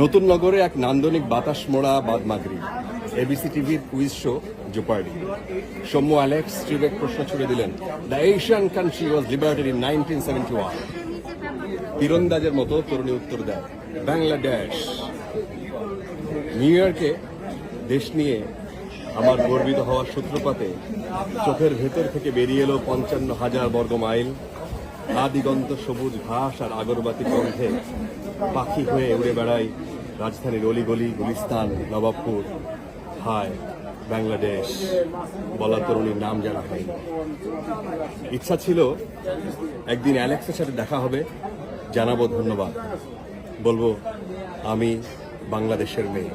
নতুন নগরে এক নান্দনিক বাতাস মোড়া বাদমাগরি। এবিসি টিভির কুইজ শো, জুপার্ডি। সৌম্য অ্যালেক্স ট্রিবেক প্রশ্ন ছুড়ে দিলেন the Asian country was liberated in nineteen seventy one তীরন্দাজের মতো তরুণী উত্তর দেয়, বাংলাদেশ। নিউ ইয়র্কে দেশ নিয়ে আমার গর্বিত হওয়ার সূত্রপাতে চোখের ভেতর থেকে বেরিয়ে এলো পঞ্চান্ন হাজার বর্গ মাইল। আদিগন্ত সবুজ ঘাস আর আগরবাতি গন্ধে পাখি হয়ে উড়ে বেড়াই রাজধানীর অলিগলি, গুলিস্তান, নবাবপুর। হায়, বাংলাদেশ, বলা তরুণীর নাম জানা হয়নি। ইচ্ছা ছিল একদিন অ্যালেক্সের সাথে দেখা হবে, জানাব ধন্যবাদ। বলব, আমি বাংলাদেশের মেয়ে।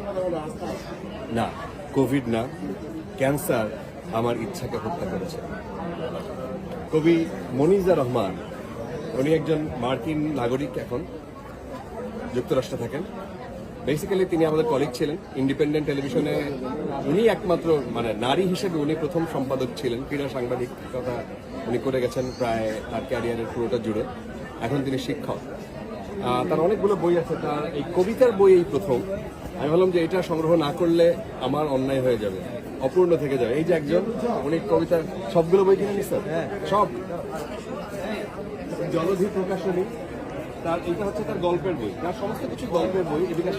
না, কোভিড না, ক্যান্সার আমার ইচ্ছাকে হত্যা করেছে। কবি মনিজা রহমান উনি একজন মার্কিন নাগরিক এখন, যুক্তরাষ্ট্রে থাকেন। বেসিক্যালি তিনি আমাদের কলিগ ছিলেন ইন্ডিপেন্ডেন্ট টেলিভিশনে উনি একমাত্র মানে নারী হিসেবে উনি প্রথম সম্পাদক ছিলেন, ক্রীড়া সাংবাদিকতা উনি করে গেছেন প্রায় তার ক্যারিয়ারের পুরোটা জুড়ে। এখন তিনি শিক্ষক। তার অনেকগুলো বই আছে, তার এই কবিতার বই এই প্রথম। আমি ভাবলাম যে এটা সংগ্রহ না করলে আমার অন্যায় হয়ে যাবে। অপূর্ণ থেকে যাবে এই যে একজন অনেক কবিতার সবগুলো বই কিনে নিচ্ছেন সব। জলধি প্রকাশনী তার এইটা হচ্ছে তার গল্পের বই। তার সমস্ত কিছু গল্পের বই এদিকে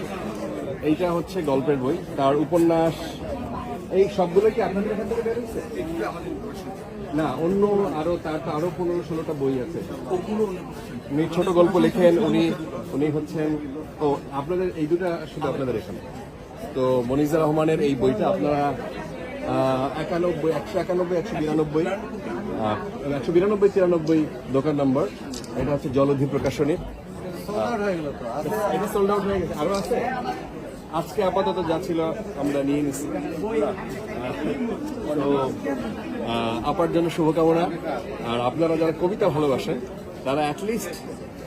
এইটা হচ্ছে গল্পের বই। তার উপন্যাস এই সবগুলো কি আপনাদের এখান থেকে বের হয়েছে না অন্য আরও তার তো আরও পনেরো ষোলোটা বই আছে। উনি ছোট গল্প লেখেন উনি উনি হচ্ছেন ও আপনাদের এই দুটা শুধু আপনাদের এখানে। তো মনিজা রহমানের এই বইটা আপনারা একানব্বই একশো একানব্বই একশো বিরানব্বই একশো বিরানব্বই তিরানব্বই দোকান নম্বর। এটা হচ্ছে জলধি প্রকাশনী। এটা সোল্ড আউট হয়ে গেছে। আরও আছে? আজকে আপাতত যা ছিল আমরা নিয়ে নিচ্ছি তো আপার জন্য শুভকামনা। আর আপনারা যারা কবিতা ভালোবাসেন তারা অ্যাটলিস্ট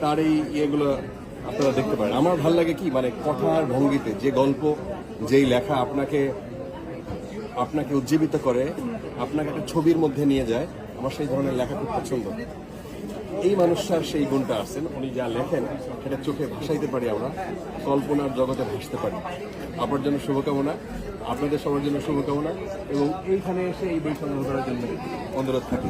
তার এই ইয়েগুলো আপনারা দেখতে পারেন। আমার ভালো লাগে কি মানে কথার ভঙ্গিতে যে গল্প যেই লেখা আপনাকে আপনাকে উজ্জীবিত করে, আপনাকে একটা ছবির মধ্যে নিয়ে যায়, আমার সেই ধরনের লেখা খুব পছন্দ। এই মানুষটার সেই গুণটা আছেন উনি যা লেখেন, সেটা চোখে ভাসাইতে পারি আমরা, কল্পনার জগতে ভাসতে পারি। আপনার জন্য শুভকামনা, আপনাদের সবার জন্য শুভকামনা, এবং এইখানে এসে এই বই সংগ্রহ করার জন্য অনুরোধ থাকি